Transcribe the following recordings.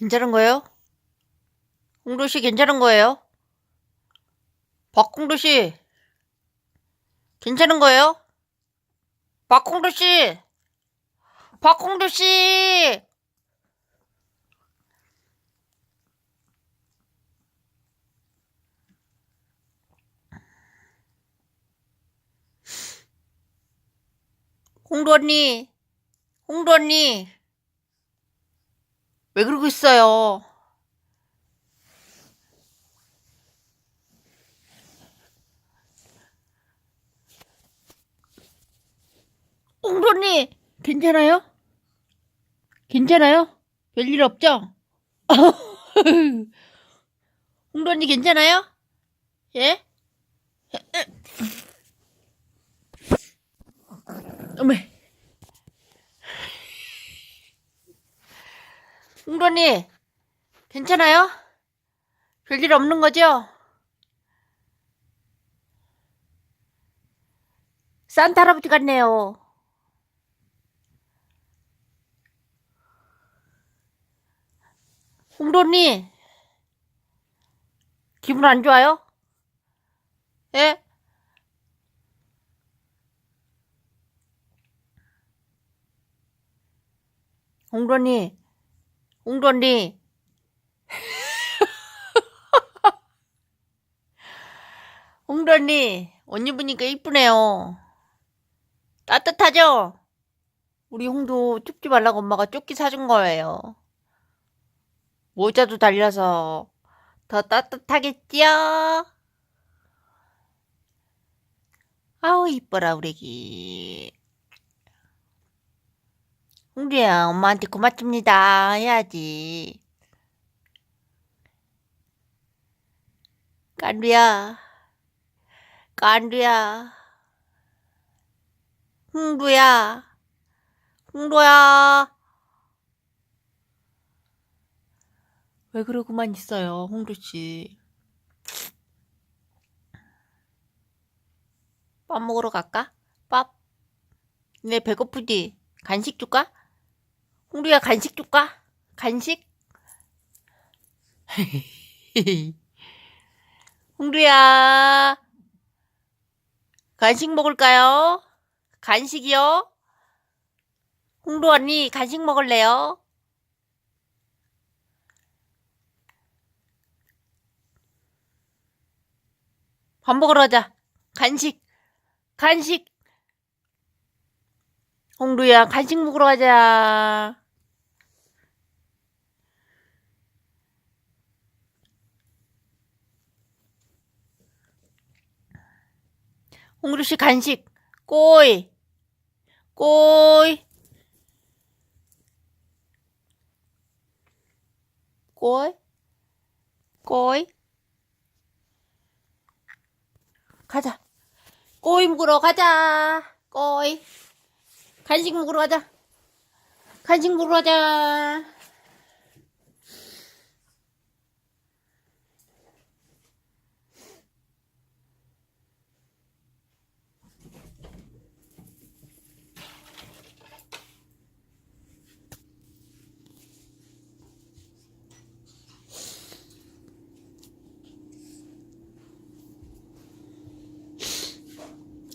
괜찮은 거예요? 홍도 씨 괜찮은 거예요? 박홍도 씨 괜찮은 거예요? 박홍도 씨 박홍도 씨 홍도 언니 홍도 언니 왜 그러고 있어요? 홍도님 괜찮아요? 괜찮아요? 별일 없죠? 홍도님 괜찮아요? 예? 어메 홍도님 괜찮아요? 별일 없는 거죠? 산타 할아버지 같네요. 홍도님, 기분 안 좋아요? 예? 홍도님, 홍도님. 홍도님, 옷 입으니까 이쁘네요. 따뜻하죠? 우리 홍도 춥지 말라고 엄마가 조끼 사준 거예요. 모자도 달려서 더 따뜻하겠지요? 아우 이뻐라 우리 애기 홍두야 엄마한테 고맙습니다 해야지 깐두야 깐두야 홍두야 홍도야 왜 그러고만 있어요, 홍두 씨? 밥 먹으러 갈까? 밥? 내 배고프지? 간식 줄까? 홍두야 간식 줄까? 간식? 홍두야 간식 먹을까요? 간식이요? 홍두 언니 간식 먹을래요? 밥 먹으러 가자. 간식, 간식. 홍두야, 간식 먹으러 가자. 홍두 씨 간식, 꼬이, 꼬이, 꼬이, 꼬이. 가자. 꼬이 먹으러 가자. 꼬이. 간식 먹으러 가자. 간식 먹으러 가자.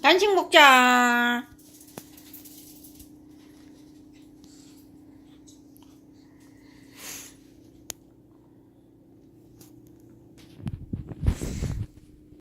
간식 먹자.